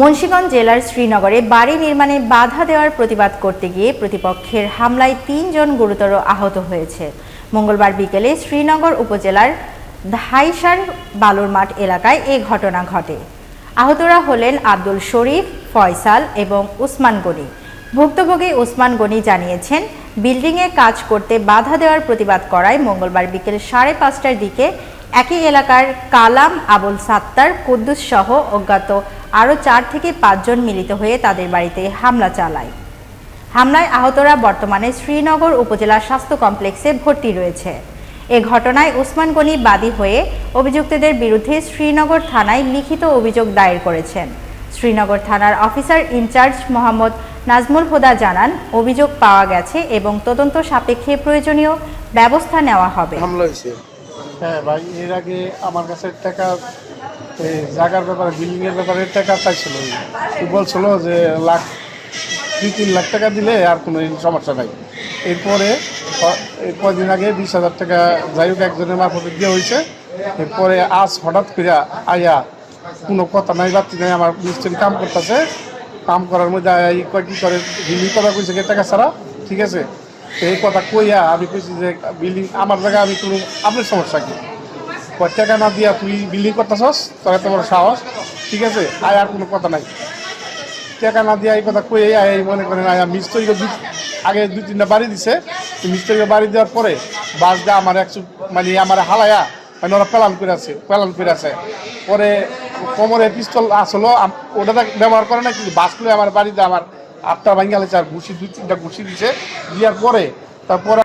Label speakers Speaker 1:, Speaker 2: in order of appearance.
Speaker 1: মুন্সিগঞ্জ জেলার শ্রীনগরে বাড়ি নির্মাণে বাধা দেওয়ার প্রতিবাদ করতে গিয়ে প্রতিপক্ষের হামলায় তিনজন গুরুতর আহত হয়েছে। মঙ্গলবার বিকেলে শ্রীনগর উপজেলার ধাইসার বালুর মাঠ এলাকায় এ ঘটনা ঘটে। আহতরা হলেন আব্দুল শরীফ, ফয়সাল এবং উসমান গনি। ভুক্তভোগী উসমান গনি জানিয়েছেন, বিল্ডিংয়ে কাজ করতে বাধা দেওয়ার প্রতিবাদ করায় মঙ্গলবার বিকেল সাড়ে পাঁচটার দিকে একই এলাকার কালাম আবুল সাত্তার, কুদ্দুস সহ অজ্ঞাত আরও চার থেকে পাঁচজন মিলিত হয়ে তাদের বাড়িতে হামলা চালায়। হামলায় আহতরা বর্তমানে শ্রীনগর উপজেলা স্বাস্থ্য কমপ্লেক্সে ভর্তি রয়েছে। এ ঘটনায় উসমান গনি বাদী হয়ে অভিযুক্তদের বিরুদ্ধে শ্রীনগর থানায় লিখিত অভিযোগ দায়ের করেছেন। শ্রীনগর থানার officer in charge Mohammad Nazmul Huda জানান অভিযোগ পাওয়া গেছে এবং তদন্ত সাপেক্ষে প্রয়োজনীয় ব্যবস্থা নেওয়া হবে।
Speaker 2: হামলা হয়েছে।
Speaker 3: হ্যাঁ ভাই এর আগে আমার কাছে টাকা জায়গার ব্যাপারে বিল্ডিং এর ব্যাপারে টাকা চাইছিল। বলছিল যে লাখ, দুই, তিন লাখ টাকা দিলে আর কোনো সমস্যা নাই। এরপরে কদিন আগে বিশ হাজার টাকা যাই হোক একজনের মারফতে দিয়ে হয়েছে। এরপরে আজ হঠাৎ করে আয়া কোনো কথা নাই বাতি নাই, আমার মিস্ত্রি কাম করতেছে। কাম করার মধ্যে আয়া ই কি করে? বিল্ডিং কথা কইছে টাকা ছাড়া? ঠিক আছে? এই কথা কইয়া আমি কইছি যে বিল্ডিং, আমার জায়গায় আমি কোনো, আপনার সমস্যা কি? টাকা না দিয়া তুই বিল্ডিং করতেছস, তোর এত বড় সাহস, ঠিক আছে? আয়, আর কোনো কথা নাই। টাকা না দিয়া এই কথা কই আয় মনে করেন আয়া মিস্ত্রিকে আগে দুই তিনটা বাড়ি দিছে। মিস্ত্রিকে বাড়ি দেওয়ার পরে বাস দিয়ে আমার একশো মানে আমার হালায়া মানে ওরা পেলান করে আছে, পেলান করে আছে। পরে কোমরে পিস্তল আসলো ওটা ব্যবহার করে না কিন্তু বাস করে আমার বাড়িতে আমার আটটা ভাঙ্গালে চার ঘুষি, দুই তিনটা ঘুষি দিছে। দেওয়ার পরে তারপরে